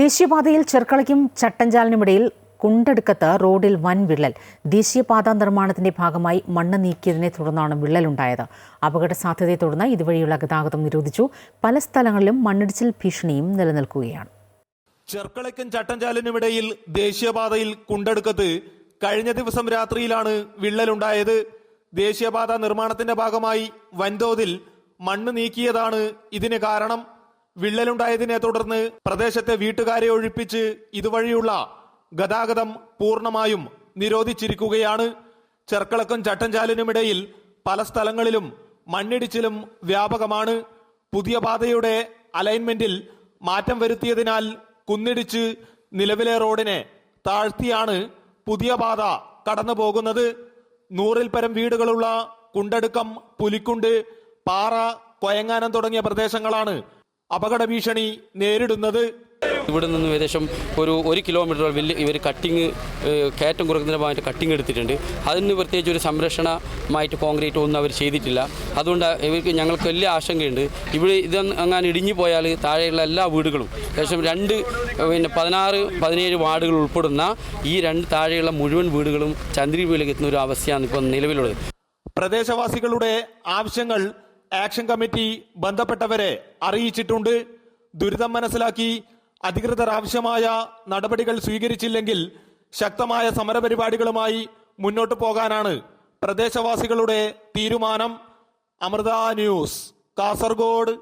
ദേശീയപാതയിൽ ചെർക്കളയ്ക്കും ചട്ടഞ്ചാലിനുമിടയിൽ കുണ്ടെടുക്കത്ത് റോഡിൽ വൻ വിള്ളൽ. ദേശീയപാത നിർമ്മാണത്തിന്റെ ഭാഗമായി മണ്ണ് നീക്കിയതിനെ തുടർന്നാണ് വിള്ളലുണ്ടായത്. അപകട സാധ്യതയെ തുടർന്ന് ഇതുവഴിയുള്ള ഗതാഗതം നിരോധിച്ചു. പല സ്ഥലങ്ങളിലും മണ്ണിടിച്ചിൽ ഭീഷണിയും നിലനിൽക്കുകയാണ്. ചെർക്കളയ്ക്കും ചട്ടഞ്ചാലിനുമിടയിൽ ദേശീയപാതയിൽ കുണ്ടെടുക്കത്ത് കഴിഞ്ഞ ദിവസം രാത്രിയിലാണ് വിള്ളലുണ്ടായത്. ദേശീയപാത നിർമ്മാണത്തിന്റെ ഭാഗമായി വൻതോതിൽ മണ്ണ് നീക്കിയതാണ് ഇതിന് കാരണം. വിള്ളലുണ്ടായതിനെ തുടർന്ന് പ്രദേശത്തെ വീട്ടുകാരെ ഒഴിപ്പിച്ച് ഇതുവഴിയുള്ള ഗതാഗതം പൂർണമായും നിരോധിച്ചിരിക്കുകയാണ്. ചെർക്കളക്കും ചട്ടഞ്ചാലിനുമിടയിൽ പല സ്ഥലങ്ങളിലും മണ്ണിടിച്ചിലും വ്യാപകമാണ്. പുതിയ പാതയുടെ അലൈൻമെന്റിൽ മാറ്റം വരുത്തിയതിനാൽ കുന്നിടിച്ച് നിലവിലെ റോഡിനെ താഴ്ത്തിയാണ് പുതിയ പാത കടന്നു പോകുന്നത് നൂറിൽ പരം വീടുകളുള്ള കുണ്ടടുക്കം പുലിക്കുണ്ട് പാറ കൊയങ്ങാനം തുടങ്ങിയ പ്രദേശങ്ങളാണ് അപകട ഭീഷണി നേരിടുന്നത്. ഇവിടെ നിന്ന് ഏകദേശം ഒരു ഒരു കിലോമീറ്റർ വലിയ ഇവർ കട്ടിങ് കയറ്റം കുറക്കുന്നതിന്റെ ഭാഗമായിട്ട് കട്ടിങ് എടുത്തിട്ടുണ്ട്. അതിന് പ്രത്യേകിച്ച് ഒരു സംരക്ഷണമായിട്ട് കോൺക്രീറ്റ് ഒന്നും അവർ ചെയ്തിട്ടില്ല. അതുകൊണ്ട് ഇവർക്ക് ഞങ്ങൾക്ക് വലിയ ആശങ്കയുണ്ട്. ഇവിടെ ഇത് അങ്ങനെ ഇടിഞ്ഞു പോയാൽ താഴെയുള്ള എല്ലാ വീടുകളും ഏകദേശം രണ്ട് പിന്നെ പതിനാറ് പതിനേഴ് വാർഡുകൾ ഉൾപ്പെടുന്ന ഈ രണ്ട് താഴെയുള്ള മുഴുവൻ വീടുകളും ചന്ദ്രീപയിലേക്ക് എത്തുന്ന ഒരു അവസ്ഥയാണ് ഇപ്പോൾ നിലവിലുള്ളത്. പ്രദേശവാസികളുടെ ആവശ്യങ്ങൾ ആക്ഷൻ കമ്മിറ്റി ബന്ധപ്പെട്ടവരെ അറിയിച്ചിട്ടുണ്ട്. ദുരിതം മനസ്സിലാക്കി അധികൃതർ ആവശ്യമായ നടപടികൾ സ്വീകരിച്ചില്ലെങ്കിൽ ശക്തമായ സമരപരിപാടികളുമായി മുന്നോട്ട് പോകാനാണ് പ്രദേശവാസികളുടെ തീരുമാനം. അമൃത ന്യൂസ് കാസർഗോഡ്.